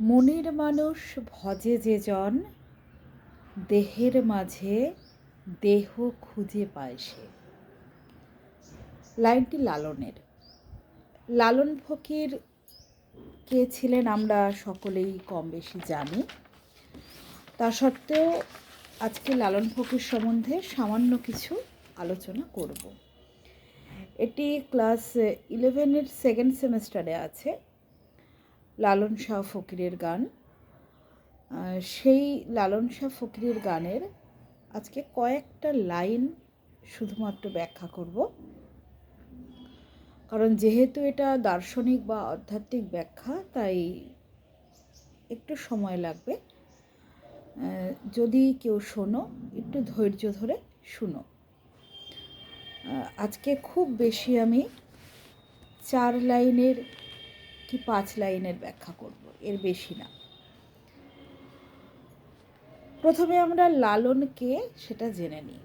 মনের মানুষ ভজে যে জন, দেহের মাঝে দেহ খুঁজে পায় সে। লাইনটি লালনের। লালন ফকির কে ছিলেন আমরা সকলেই কম বেশি জানি। তা সত্ত্বেও আজকে লালন ফকির সম্বন্ধে সামান্য কিছু আলোচনা করব। এটি ক্লাস ইলেভেনের সেকেন্ড সেমেস্টারে আছে। লালন শাহ ফকিরের গান। সেই লালন শাহ ফকিরের গানের আজকে কয়েকটা লাইন শুধুমাত্র ব্যাখ্যা করব। কারণ যেহেতু এটা দার্শনিক বা আধ্যাত্মিক ব্যাখ্যা, তাই একটু সময় লাগবে। যদি কেউ শোনো, একটু ধৈর্য ধরে শুনো। আজকে খুব বেশি আমি চার লাইনের কি পাঁচ লাইনের ব্যাখ্যা করব, এর বেশি না। প্রথমে আমরা লালনকে সেটা জেনে নিই।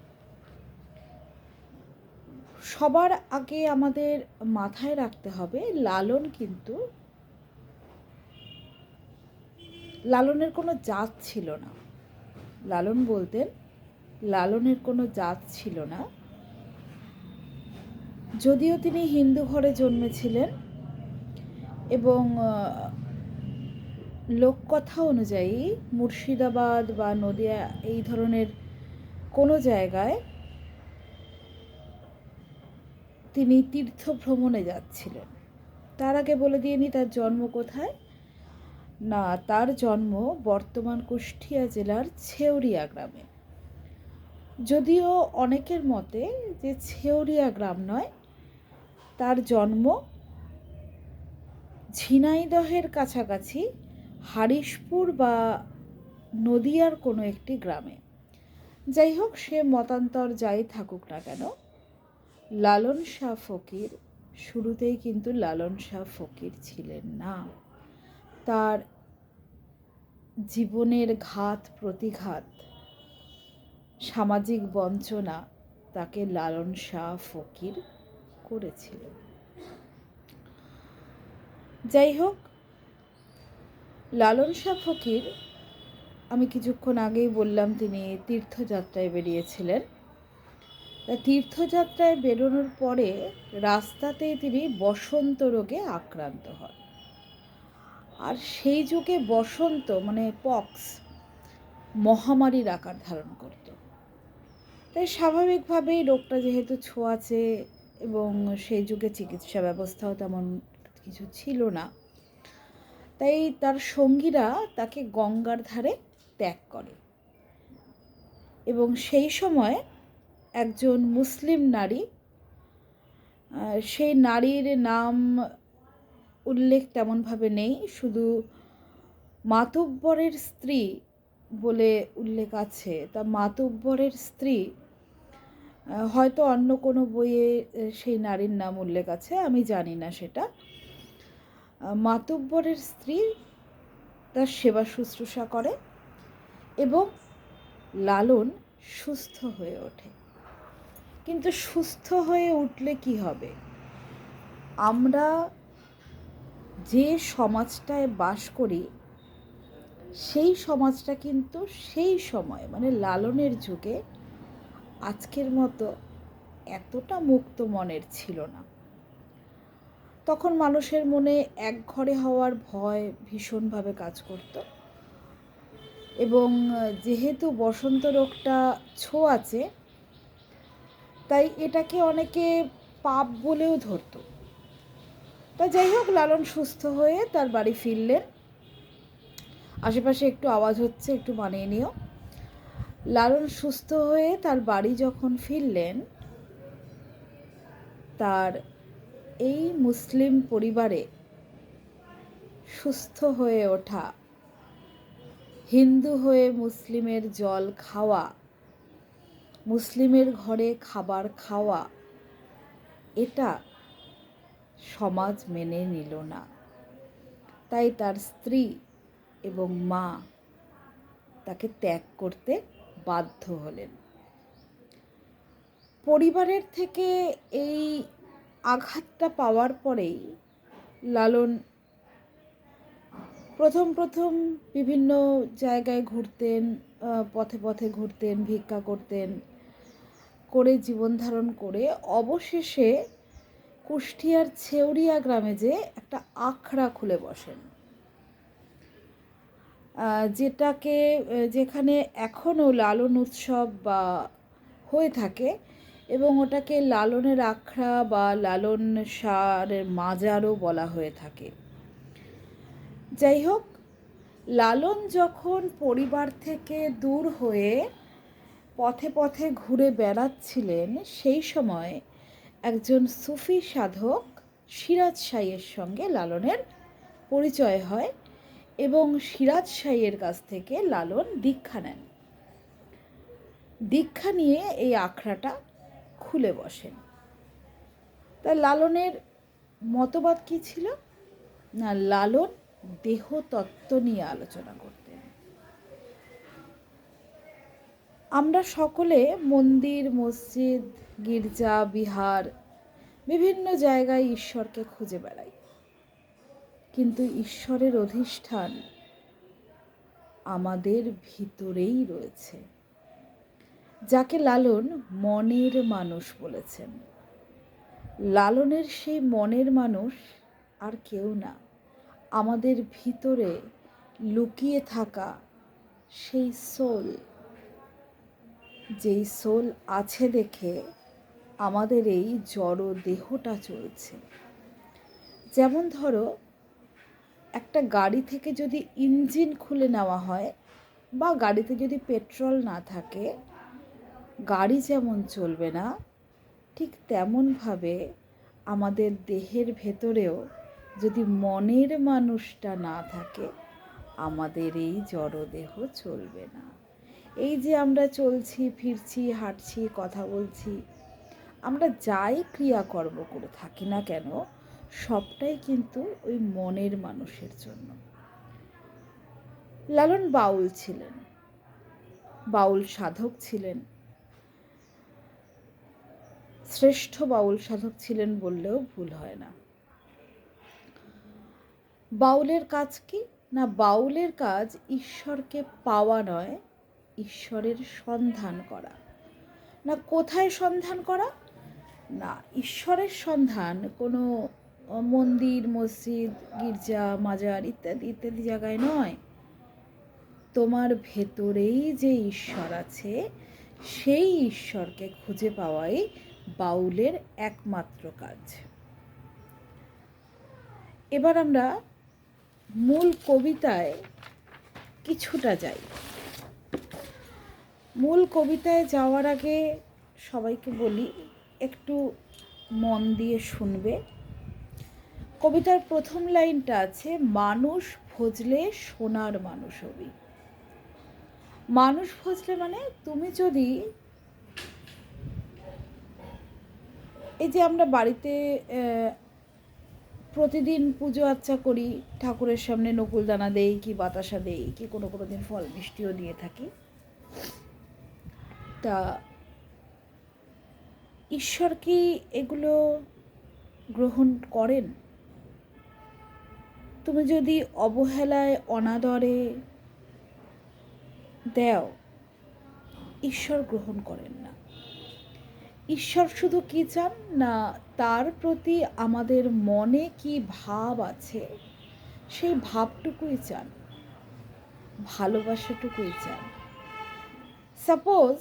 সবার আগে আমাদের মাথায় রাখতে হবে, লালন কিন্তু লালনের কোনো জাত ছিল না। লালন বলতেন, লালনের কোনো জাত ছিল না। যদিও তিনি হিন্দু ঘরে জন্মেছিলেন এবং লোককথা অনুযায়ী মুর্শিদাবাদ বা নদিয়া এই ধরনের কোনো জায়গায় তিনি তীর্থ ভ্রমণে যাচ্ছিলেন। তার আগে বলে দিয়ে তার জন্ম কোথায়। না, তার জন্ম বর্তমান কুষ্টিয়া জেলার ছেউরিয়া গ্রামে। যদিও অনেকের মতে যে ছেউরিয়া গ্রাম নয়, তার জন্ম ঝিনাইদহের কাছাকাছি হারিশপুর বা নদিয়ার কোনো একটি গ্রামে। যাই হোক, সে মতান্তর যাই থাকুক না কেন, লালন শাহ ফকির, শুরুতেই কিন্তু লালন শাহ ফকির ছিলেন না। তার জীবনের ঘাত, প্রতিঘাত, সামাজিক বঞ্চনা তাকে লালন শাহ ফকির করেছিল। যাই হোক লালন শাহ ফকির, আমি কিছুক্ষণ আগেই বললাম তিনি তীর্থযাত্রায় বেরিয়েছিলেন। তা তীর্থযাত্রায় বেরোনোর পরে রাস্তাতেই তিনি বসন্ত রোগে আক্রান্ত হন। আর সেই যুগে বসন্ত মানে পক্স মহামারীর আকার ধারণ করত। তাই স্বাভাবিকভাবেই রোগটা যেহেতু ছোঁয়াচে এবং সেই যুগে চিকিৎসা ব্যবস্থাও তেমন কিছু ছিল না। তাই তার সঙ্গীরা তাকে গঙ্গার ধারে ত্যাগ করে। এবং সেই সময় একজন মুসলিম নারী সেই নারীর নাম উল্লেখ তেমনভাবে নেই, শুধু মাতব্বরের স্ত্রী বলে উল্লেখ আছে। তা মাতব্বরের স্ত্রী হয়তো অন্য কোনো বইয়ে সেই নারীর নাম উল্লেখ আছে, আমি জানি না সেটা। মাতব্বরের স্ত্রী তার সেবা শুশ্রূষা করে এবং লালন সুস্থ হয়ে ওঠে। কিন্তু সুস্থ হয়ে উঠলে কি হবে? আমরা যে সমাজটায় বাস করি, সেই সমাজটা কিন্তু সেই সময় মানে লালনের যুগে আজকের মতো এতটা মুক্ত মনের ছিল না। তখন মানুষের মনে এক ঘরে হওয়ার ভয় ভীষণভাবে কাজ করত। এবং যেহেতু বসন্ত রোগটা ছোঁয়াচে তাই এটাকে অনেকে পাপ বলেও ধরত। তা যাই হোক, লালন সুস্থ হয়ে তার বাড়ি ফিরলেন। আশেপাশে একটু আওয়াজ হচ্ছে, একটু মানিয়ে নিও। লালন সুস্থ হয়ে তার বাড়ি যখন ফিরলেন, তার এই মুসলিম পরিবারে সুস্থ হয়ে ওঠা, হিন্দু হয়ে মুসলিমের জল খাওয়া, মুসলিমের ঘরে খাবার খাওয়া, এটা সমাজ মেনে নিল না। তাই তার স্ত্রী এবং মা তাকে ত্যাগ করতে বাধ্য হলেন। পরিবারের থেকে এই আঘাতটা পাওয়ার পরেই লালন প্রথম প্রথম বিভিন্ন জায়গায় ঘুরতেন পথে পথে ঘুরতেন, ভিক্ষা করতেন, করে জীবন ধারণ করে অবশেষে কুষ্টিয়ার ছেউরিয়া গ্রামে যে একটা আখড়া খুলে বসেন। যেটাকে যেখানে এখনও লালন উৎসব বা হয়ে থাকে এবং ওটাকে লালনের আখড়া বা লালন সারের মাজারও বলা হয়ে থাকে। যাই হোক, লালন যখন পরিবার থেকে দূর হয়ে পথে পথে ঘুরে বেড়াচ্ছিলেন, সেই সময় একজন সুফি সাধক সিরাজ সাইয়ের সঙ্গে লালনের পরিচয় হয় এবং সিরাজ সাইয়ের কাছ থেকে লালন দীক্ষা নেন। দীক্ষা নিয়ে এই আখড়াটা খুলে বসেন। তা লালনের মতবাদ কি ছিল? না, লালন দেহ তত্ত্ব নিয়ে আলোচনা করতেন। আমরা সকলে মন্দির, মসজিদ, গির্জা, বিহার, বিভিন্ন জায়গায় ঈশ্বরকে খুঁজে বেড়াই। কিন্তু ঈশ্বরের অধিষ্ঠান আমাদের ভিতরেই রয়েছে। যাকে লালন মনের মানুষ বলেছেন। লালনের সেই মনের মানুষ আর কেউ না। আমাদের ভিতরে লুকিয়ে থাকা সেই সোল। যেই সোল আছে দেখে আমাদের এই জড় দেহটা চলছে। যেমন ধরো, একটা গাড়ি থেকে যদি ইঞ্জিন খুলে নেওয়া হয় বা গাড়িতে যদি পেট্রোল না থাকে গাড়ি যেমন চলবে না, ঠিক তেমনভাবে আমাদের দেহের ভেতরেও যদি মনের মানুষটা না থাকে, আমাদের এই জড়দেহ চলবে না। এই যে আমরা চলছি, ফিরছি, হাঁটছি, কথা বলছি, আমরা যাই ক্রিয়াকর্ম করে থাকি না কেন, সবটাই কিন্তু ওই মনের মানুষের জন্য। লালন বাউল ছিলেন। বাউল সাধক ছিলেন। শ্রেষ্ঠ বাউল সাধক ছিলেন বললেও ভুল হয় না। বাউলের কাজ কি? না, বাউলের কাজ ঈশ্বরকে পাওয়া নয়, ঈশ্বরের সন্ধান করা। না, কোথায় সন্ধান করা? না, ঈশ্বরের সন্ধান কোনো মন্দির, মসজিদ, গির্জা, মাজার ইত্যাদি ইত্যাদি জায়গায় নয়। তোমার ভেতরেই যে ঈশ্বর আছে, সেই ঈশ্বরকে খুঁজে পাওয়াই বাউলের একমাত্র কাজ। এবার আমরা মূল কবিতায় কিছুটা যাই। মূল কবিতায় যাওয়ার আগে সবাইকে বলি, একটু মন দিয়ে শুনবে। কবিতার প্রথম লাইনটা আছে, মানুষ ভজলে সোনার মানুষ হবি। মানুষ ভজলে মানে তুমি যদি এই যে আমরা বাড়িতে প্রতিদিন পুজো আচ্চা করি, ঠাকুরের সামনে নকুল দানা দেই কি বাতাসা দেই, কি কোনো কোনো দিন ফল মিষ্টিও দিয়ে থাকি। তা ঈশ্বর কি এগুলো গ্রহণ করেন? তুমি যদি অবহেলায়, অনাদরে দেও, ঈশ্বর গ্রহণ করেন না। ঈশ্বর শুধু কি চান? না, তার প্রতি আমাদের মনে কি ভাব আছে? সেই ভাবটুকুই চান। ভালোবাসাটুকুই চান। সাপোজ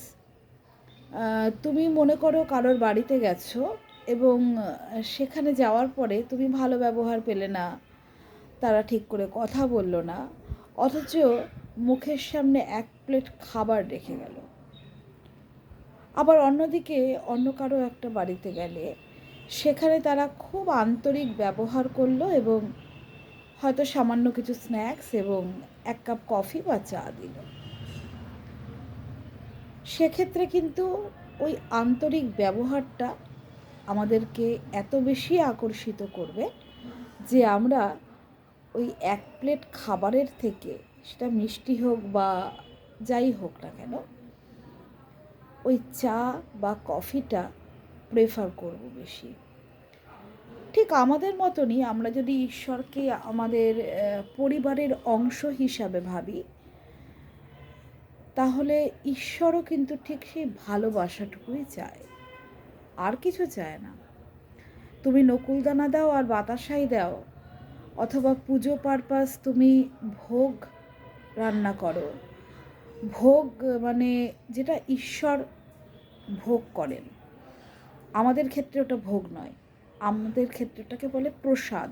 তুমি মনে করো কারোর বাড়িতে গেছো এবং সেখানে যাওয়ার পরে তুমি ভালো ব্যবহার পেলে না, তারা ঠিক করে কথা বলল না, অথচ মুখের সামনে এক প্লেট খাবার রেখে গেল। আবার অন্যদিকে অন্য কারও একটা বাড়িতে গেলে সেখানে তারা খুব আন্তরিক ব্যবহার করল এবং হয়তো সামান্য কিছু স্ন্যাক্স এবং এক কাপ কফি বা চা দিল। সেক্ষেত্রে কিন্তু ওই আন্তরিক ব্যবহারটা আমাদেরকে এত বেশি আকর্ষিত করবে যে আমরা ওই এক প্লেট খাবারের থেকে, সেটা মিষ্টি হোক বা যাই হোক না কেন ওই চা বা কফিটা প্রেফার করব বেশি। ঠিক আমাদের মতনই আমরা যদি ঈশ্বরকে আমাদের পরিবারের অংশ হিসাবে ভাবি, তাহলে ঈশ্বরও কিন্তু ঠিক সেই ভালোবাসাটুকুই চায়। আর কিছু চায় না। তুমি নকুলদানা দাও আর বাতাসাই দাও, অথবা পুজো পারপাস তুমি ভোগ রান্না করো। ভোগ মানে যেটা ঈশ্বর ভোগ করেন। আমাদের ক্ষেত্রে ওটা ভোগ নয়। আমাদের ক্ষেত্রে ওটাকে বলে প্রসাদ।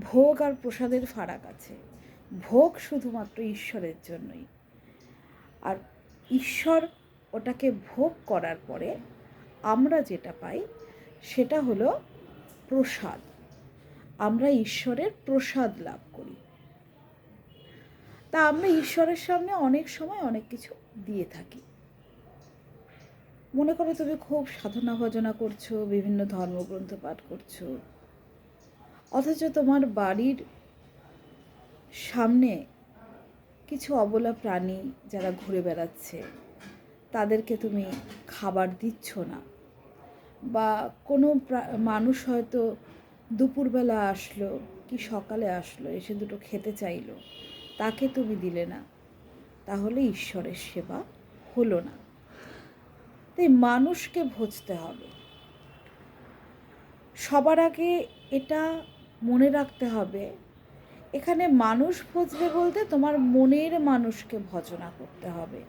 ভোগ আর প্রসাদের ফারাক আছে। ভোগ শুধুমাত্র ঈশ্বরের জন্যই। আর ঈশ্বর ওটাকে ভোগ করার পরে আমরা যেটা পাই, সেটা হলো প্রসাদ। আমরা ঈশ্বরের প্রসাদ লাভ করি। তা আমরা ঈশ্বরের সামনে অনেক সময় অনেক কিছু দিয়ে থাকি। মনে করো তুমি খুব সাধনা ভজনা করছ, বিভিন্ন ধর্মগ্রন্থ পাঠ করছ। অথচ তোমার বাড়ির সামনে কিছু অবলা প্রাণী যারা ঘুরে বেড়াচ্ছে, তাদেরকে তুমি খাবার দিচ্ছ না। বা কোনো মানুষ হয়তো দুপুরবেলা আসলো, কি সকালে আসলো, এসে দুটো খেতে চাইলো তাকে তুমি দিলে না। তাহলে ঈশ্বরের সেবা হলো না। তাই মানুষকে ভজতে হবে। সবার আগে এটা মনে রাখতে হবে, এখানে মানুষ ভজবে বলতে তোমার মনের মানুষকে ভজনা করতে হবে।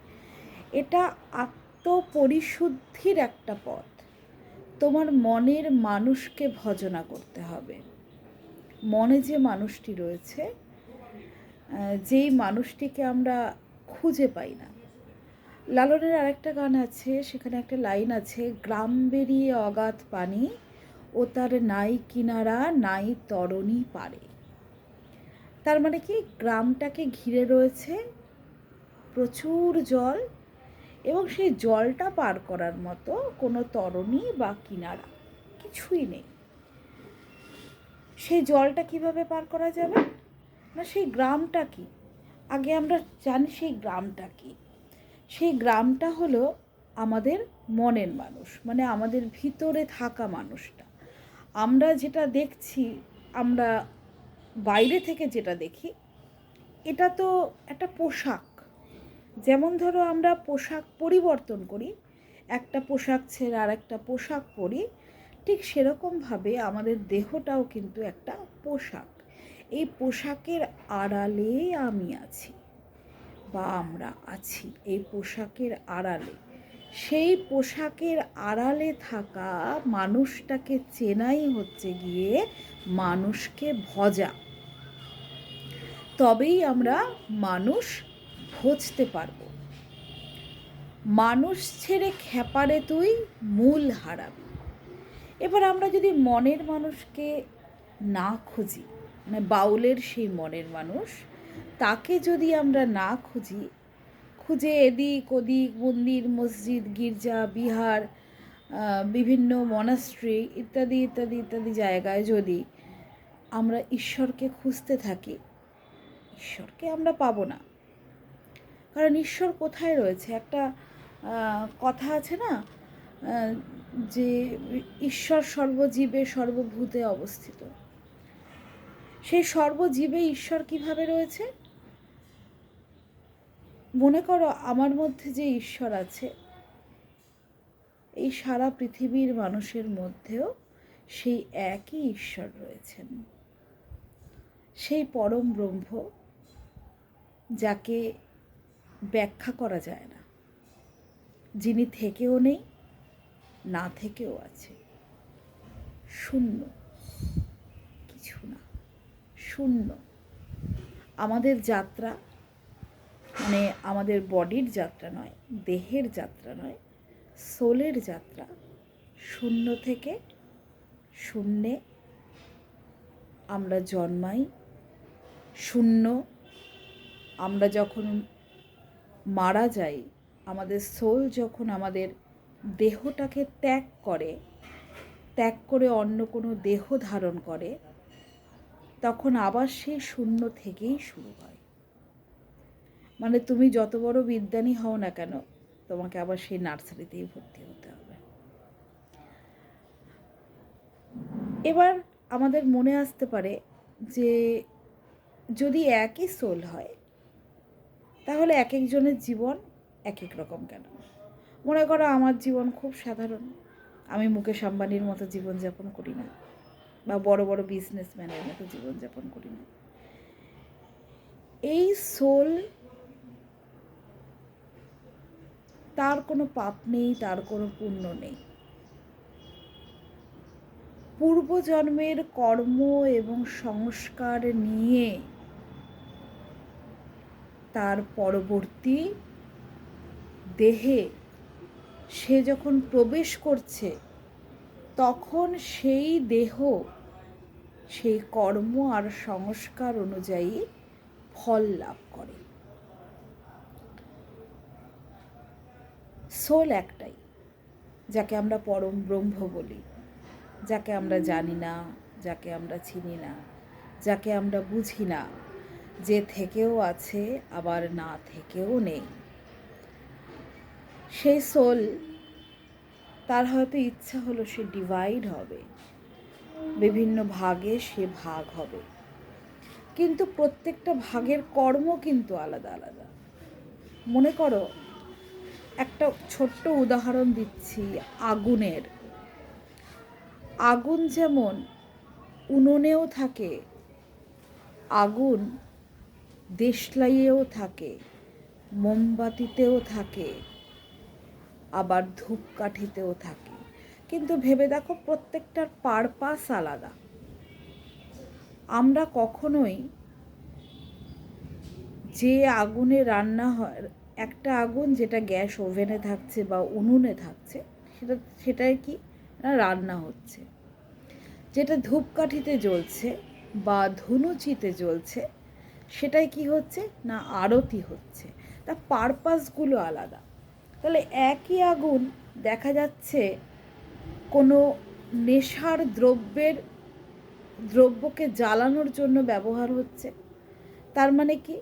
এটা আত্মপরিশুদ্ধির একটা পথ। তোমার মনের মানুষকে ভজনা করতে হবে। মনে যে মানুষটি রয়েছে যেই মানুষটিকে আমরা খুঁজে পাই না। লালনের আরেকটা গান আছে, সেখানে একটা লাইন আছে, গ্রাম বেরিয়ে অগাধ পানি, ও তার নাই কিনারা, নাই তরণী পারে। তার মানে কি? গ্রামটাকে ঘিরে রয়েছে প্রচুর জল, এবং সেই জলটা পার করার মতো কোনো তরণী বা কিনারা কিছুই নেই। সেই জলটা কীভাবে পার করা যাবে? না, সেই গ্রামটা কি? আগে আমরা জানি সেই গ্রামটা কি। সেই গ্রামটা হলো আমাদের মনের মানুষ মানে আমাদের ভিতরে থাকা মানুষটা। আমরা যেটা দেখছি, আমরা বাইরে থেকে যেটা দেখি, এটা তো একটা পোশাক। যেমন ধরো আমরা পোশাক পরিবর্তন করি, একটা পোশাক ছেড়ে আর একটা পোশাক পরি, ঠিক সেরকমভাবে আমাদের দেহটাও কিন্তু একটা পোশাক। এই পোশাকের আড়ালে আমি আছি, বা আমরা আছি এই পোশাকের আড়ালে। সেই পোশাকের আড়ালে থাকা মানুষটাকে চেনাই হচ্ছে গিয়ে মানুষকে ভজা। তবেই আমরা মানুষ ভজতে পারব। মানুষ ছেড়ে খেপারে তুই, মূল হারাবি। এবার আমরা যদি মনের মানুষকে না খুঁজি মানে বাউলের সেই মনের মানুষ, তাকে যদি আমরা না খুঁজি, খুঁজে এদিক ওদিক, মন্দির, মসজিদ, গির্জা, বিহার বিভিন্ন মনাস্ট্রি ইত্যাদি ইত্যাদি ইত্যাদি জায়গায় যদি আমরা ঈশ্বরকে খুঁজতে থাকি, ঈশ্বরকে আমরা পাবো না। কারণ ঈশ্বর কোথায় রয়েছে? একটা কথা আছে না যে ঈশ্বর সর্বজীবে সর্বভূতে অবস্থিত। সেই সর্বজীবে ঈশ্বর কীভাবে রয়েছে? মনে করো আমার মধ্যে যে ঈশ্বর আছে, এই সারা পৃথিবীর মানুষের মধ্যেও সেই একই ঈশ্বর রয়েছেন। সেই পরম ব্রহ্ম যাকে ব্যাখ্যা করা যায় না। যিনি থেকেও নেই, না থেকেও আছে। শূন্য। শূন্য। আমাদের যাত্রা মানে আমাদের বডির যাত্রা নয়, দেহের যাত্রা নয়, সোলের যাত্রা শূন্য থেকে শূন্যে আমরা জন্মাই। শূন্য আমরা যখন মারা যাই, আমাদের সোল যখন আমাদের দেহটাকে ত্যাগ করে ত্যাগ করে অন্য কোনো দেহ ধারণ করে তখন আবার সেই শূন্য থেকেই শুরু হয়। মানে তুমি যত বড় বিদ্যানী হও না কেন, তোমাকে আবার সেই নার্সারিতেই ভর্তি হতে হবে। এবার আমাদের মনে আসতে পারে যে, যদি একই সোল হয়, তাহলে এক একজনের জীবন এক এক রকম কেন? মনে করো আমার জীবন খুব সাধারণ, আমি মুকেশ আম্বানির মতো জীবনযাপন করি না। বা বড় বড় বিজনেসম্যানের মতো জীবনযাপন করি না। এই সোল তার কোনো পাপ নেই, তার কোনো পুণ্য নেই। পূর্বজন্মের কর্ম এবং সংস্কার নিয়ে তার পরবর্তী দেহে সে যখন প্রবেশ করছে, তখন সেই দেহ সেই কর্ম আর সংস্কার অনুযায়ী ফল লাভ করে। সোল একটাই, যাকে আমরা পরম ব্রহ্ম বলি, যাকে আমরা জানি না, যাকে আমরা চিনি না, যাকে আমরা বুঝি না, যে থেকেও আছে আবার না থেকেও নেই। সেই সোল তার হয়তো ইচ্ছা হলো সে ডিভাইড হবে বিভিন্ন ভাগে সে ভাগ হবে। কিন্তু প্রত্যেকটা ভাগের কর্ম কিন্তু আলাদা আলাদা। মনে করো, একটা ছোট্ট উদাহরণ দিচ্ছি, আগুনের। আগুন যেমন উনুনেও থাকে, আগুন দেশলাইয়েও থাকে, মোমবাতিতেও থাকে, আবার ধূপকাঠিতেও থাকে। কিন্তু ভেবে দেখো প্রত্যেকটার পারপাস আলাদা। আমরা কখনোই যে আগুনে রান্না হয়, একটা আগুন যেটা গ্যাস ওভেনে থাকছে বা উনুনে থাকছে, সেটা, সেটাই কি? না, রান্না হচ্ছে। যেটা ধূপকাঠিতে জ্বলছে বা ধুনুচিতে জ্বলছে, সেটাই কি হচ্ছে? না, আরতি হচ্ছে। তা পারপাসগুলো আলাদা। তাহলে একই আগুন দেখা যাচ্ছে কোনো নেশার দ্রব্যের, দ্রব্যকে জ্বালানোর জন্য ব্যবহার হচ্ছে, তার মানে কি?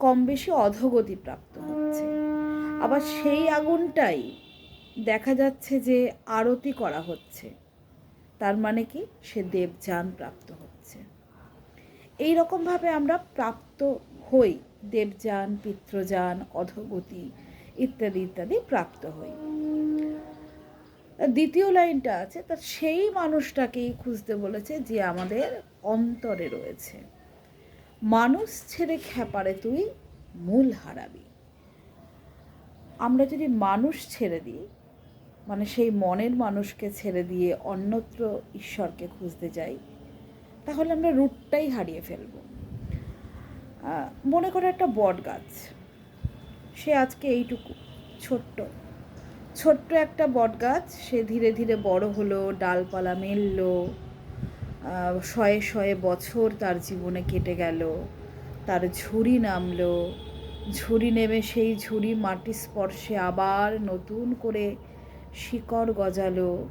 কম বেশি অধগতি প্রাপ্ত হচ্ছে। আবার সেই আগুনটাই দেখা যাচ্ছে যে আরতি করা হচ্ছে, তার মানে কি? সে দেবযান প্রাপ্ত হচ্ছে। এই রকমভাবে আমরা প্রাপ্ত হই, দেবযান, পিত্রযান, অধগতি ইত্যাদি ইত্যাদি প্রাপ্ত হই। দ্বিতীয় লাইনটা আছে তার সেই মানুষটাকেই খুঁজতে বলেছে যে আমাদের অন্তরে রয়েছে। মানুষ ছেড়ে খেপারে তুই মূল হারাবি। আমরা যদি মানুষ ছেড়ে দিই মানে সেই মনের মানুষকে ছেড়ে দিয়ে অন্যত্র ঈশ্বরকে খুঁজতে যাই, তাহলে আমরা রুটটাই হারিয়ে ফেলব। মনে করো একটা বট গাছ সে আজকে এইটুকু, ছোট্ট। ছোট্ট একটা বট গাছ সে ধীরে ধীরে বড় হলো, ডালপালা মেলল শয়ে শয়ে বছর তার জীবনে কেটে গেল, তার ঝুড়ি নামলো, ঝুড়ি নেমে সেই ঝুড়ি মাটি স্পর্শে আবার নতুন করে শিকড় গজালো।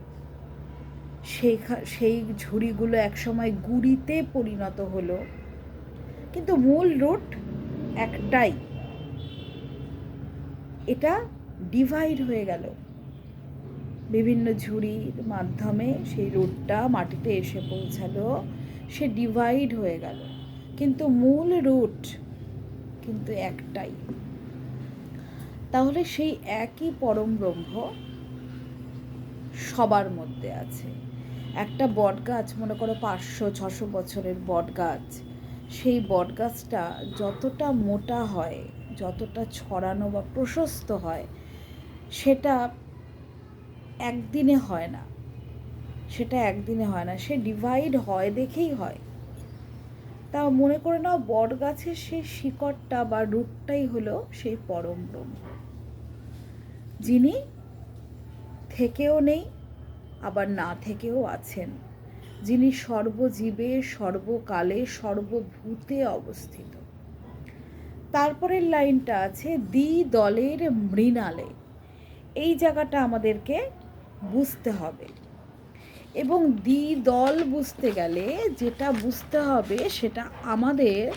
সেই সেই ঝুড়িগুলো একসময় গুড়িতে পরিণত হলো। কিন্তু মূল রুট একটাই। এটা ডিভাইড হয়ে গেল। বিভিন্ন ঝুড়ির মাধ্যমে সেই রুটটা মাটিতে এসে পৌঁছালো, সে ডিভাইড হয়ে গেল। কিন্তু মূল রুট কিন্তু একটাই। তাহলে সেই একই পরম ব্রহ্ম সবার মধ্যে আছে। একটা বট গাছ মনে করো পাঁচশো, ছশো বছরের বট গাছ সেই বট গাছটা যতটা মোটা হয়, যতটা ছড়ানো বা প্রশস্ত হয় সেটা একদিনে হয় না। সেটা একদিনে হয় না। সে ডিভাইড হয়, দেখেই হয়। তা মনে করে নাও বট গাছের সেই শিকড়টা বা রূপটাই হলো সেই পরম ব্রহ্ম। যিনি থেকেও নেই, আবার না থেকেও আছেন। যিনি সর্বজীবে, সর্বকালে, সর্বভূতে অবস্থিত। তারপরের লাইনটা আছে দ্বি দলের মৃণালে। এই জায়গাটা আমাদেরকে বুঝতে হবে। এবং দ্বি দল বুঝতে গেলে যেটা বুঝতে হবে সেটা আমাদের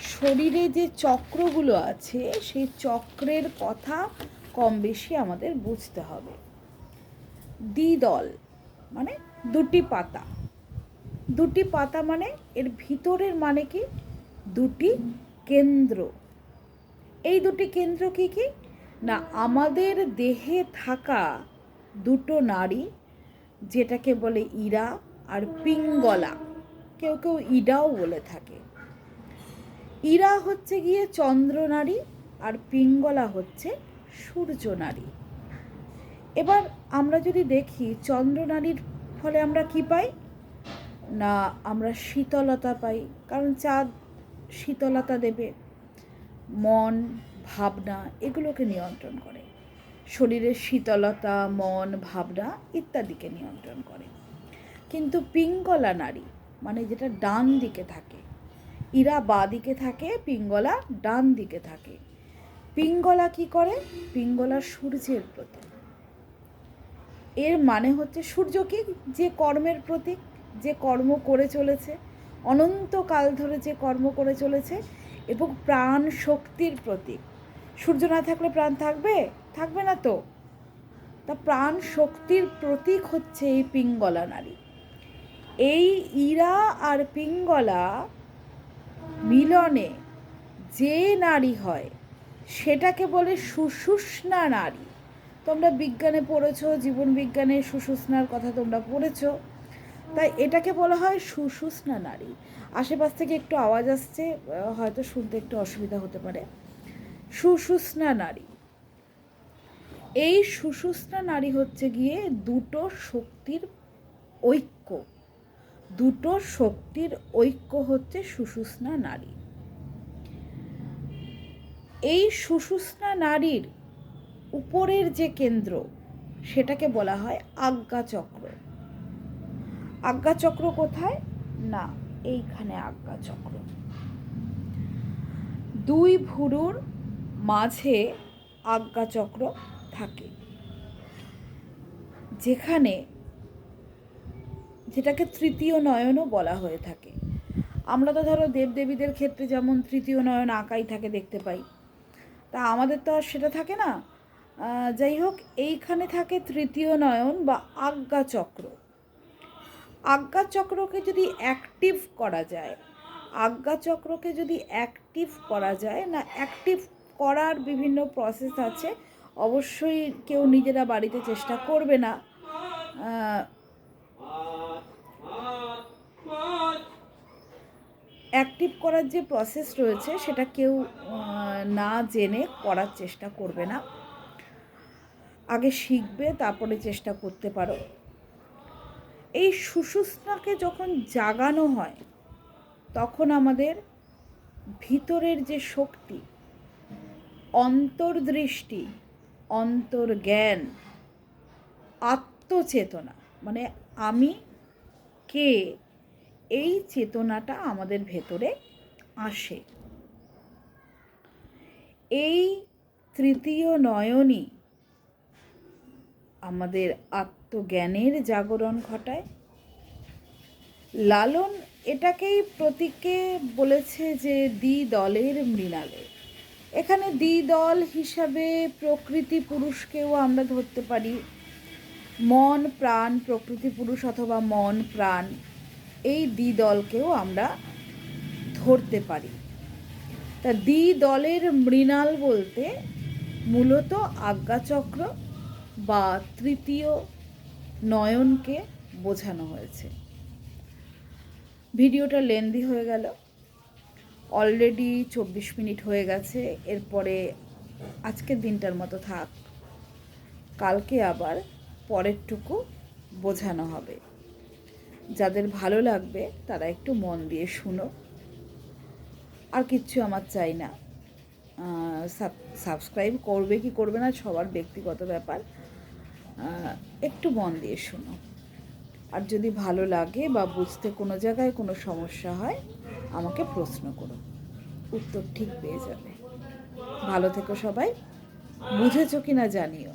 শরীরে যে চক্রগুলো আছে, সেই চক্রের কথা কম বেশি আমাদের বুঝতে হবে। দ্বিদল মানে দুটি পাতা। দুটি পাতা মানে এর ভিতরের মানে কি? দুটি কেন্দ্র। এই দুটি কেন্দ্র কি কি? না, আমাদের দেহে থাকা দুটো নারী, যেটাকে বলে ইরা আর পিঙ্গলা, কেউ কেউ ইডাও বলে থাকে। ইরা হচ্ছে গিয়ে চন্দ্র নারী আর পিঙ্গলা হচ্ছে সূর্য নারী। এবার আমরা যদি দেখি চন্দ্র নারীর ফলে আমরা কি পাই? না, আমরা শীতলতা পাই, কারণ চাঁদ শীতলতা দেবে। মন ভাবনা এগুলোকে নিয়ন্ত্রণ করে। শরীরের শীতলতা, মন, ভাবনা ইত্যাদিকে নিয়ন্ত্রণ করে। কিন্তু পিঙ্গলা নারী মানে যেটা ডান দিকে থাকে, ইরা বা দিকে থাকে, পিঙ্গলা ডান দিকে থাকে। পিঙ্গলা কি করে? পিঙ্গলা সূর্যের প্রতীক। এর মানে হচ্ছে সূর্য কি? যে কর্মের প্রতীক, যে কর্ম করে চলেছে, অনন্তকাল ধরে যে কর্ম করে চলেছে এবং প্রাণ শক্তির প্রতীক। সূর্য না থাকলে প্রাণ থাকবে? থাকবে না তো। তা প্রাণ শক্তির প্রতীক হচ্ছে এই পিঙ্গলা নারী। এই ইরা আর পিঙ্গলা মিলনে যে নারী হয়, সেটাকে বলে সুষুষ্ণা নারী। তোমরা বিজ্ঞানে পড়েছ, জীবন বিজ্ঞানে সুষুষ্ণার কথা তোমরা পড়েছ। তাই এটাকে বলা হয় সুষুষ্ণা নারী। আশেপাশ থেকে একটু আওয়াজ আসছে হয়তো শুনতে একটু অসুবিধা হতে পারে। সুষুষ্ণা নারী। এই সুষুষ্ণা নারী হচ্ছে গিয়ে দুটো শক্তির ঐক্য। দুটো শক্তির ঐক্য হচ্ছে সুষুষ্ণা নারী। এই সুষুষ্ণা নারীর উপরের যে কেন্দ্র, সেটাকে বলা হয় আজ্ঞাচক্র। আজ্ঞাচক্র কোথায়? না, এইখানে আজ্ঞাচক্র। দুই ভুরুর মাঝে আজ্ঞাচক্র থাকে। যেখানে যেটাকে তৃতীয় নয়নও বলা হয়ে থাকে। আমরা তো ধরো দেবদেবীদের ক্ষেত্রে যেমন তৃতীয় নয়ন আঁকাই থাকে দেখতে পাই। তা আমাদের তো আর সেটা থাকে না। যাই হোক, এইখানে থাকে তৃতীয় নয়ন বা আজ্ঞাচক্র। আজ্ঞাচক্রকে যদি অ্যাক্টিভ করা যায়, আজ্ঞাচক্রকে যদি অ্যাক্টিভ করা যায় না অ্যাক্টিভ করার বিভিন্ন প্রসেস আছে, অবশ্যই কেউ নিজেরা বাড়িতে চেষ্টা করবে না। অ্যাক্টিভ করার যে প্রসেস রয়েছে, সেটা কেউ না জেনে করার চেষ্টা করবে না। আগে শিখবে, তারপরে চেষ্টা করতে পারো। এই সুষুষ্ণাকে যখন জাগানো হয়, তখন আমাদের ভিতরের যে শক্তি অন্তর্দৃষ্টি, অন্তর্জ্ঞান, আত্মচেতনা। মানে আমি কে? এই চেতনাটা আমাদের ভেতরে আসে। এই তৃতীয় নয়নই আমাদের আত্মজ্ঞানের জাগরণ ঘটায়। লালন এটাকেই প্রতীকে বলেছে যে দ্বি দলের মৃণালে এখানে দ্বিদল হিসাবে প্রকৃতি পুরুষকেও আমরা ধরতে পারি। মন, প্রাণ, প্রকৃতি পুরুষ অথবা মন, প্রাণ, এই দ্বিদলকেও আমরা ধরতে পারি। তা দ্বি দলের মৃণাল বলতে মূলত আজ্ঞাচক্র বা তৃতীয় নয়নকে বোঝানো হয়েছে। ভিডিওটা লেন্দি হয়ে গেল। অলরেডি চব্বিশ মিনিট হয়ে গেছে, এরপরে আজকের দিনটার মতো থাক। কালকে আবার পরেরটুকু বোঝানো হবে। যাদের ভালো লাগবে, তারা একটু মন দিয়ে শুনো। আর কিচ্ছু আমার চাই না। সাবস্ক্রাইব করবে কি করবে না, সবার ব্যক্তিগত ব্যাপার। একটু মন দিয়ে শোনো। আর যদি ভালো লাগে বা বুঝতে কোনো জায়গায় কোনো সমস্যা হয়, আমাকে প্রশ্ন করো উত্তর ঠিক পেয়ে যাবে। ভালো থেকো সবাই। বুঝেছ কি না জানিও।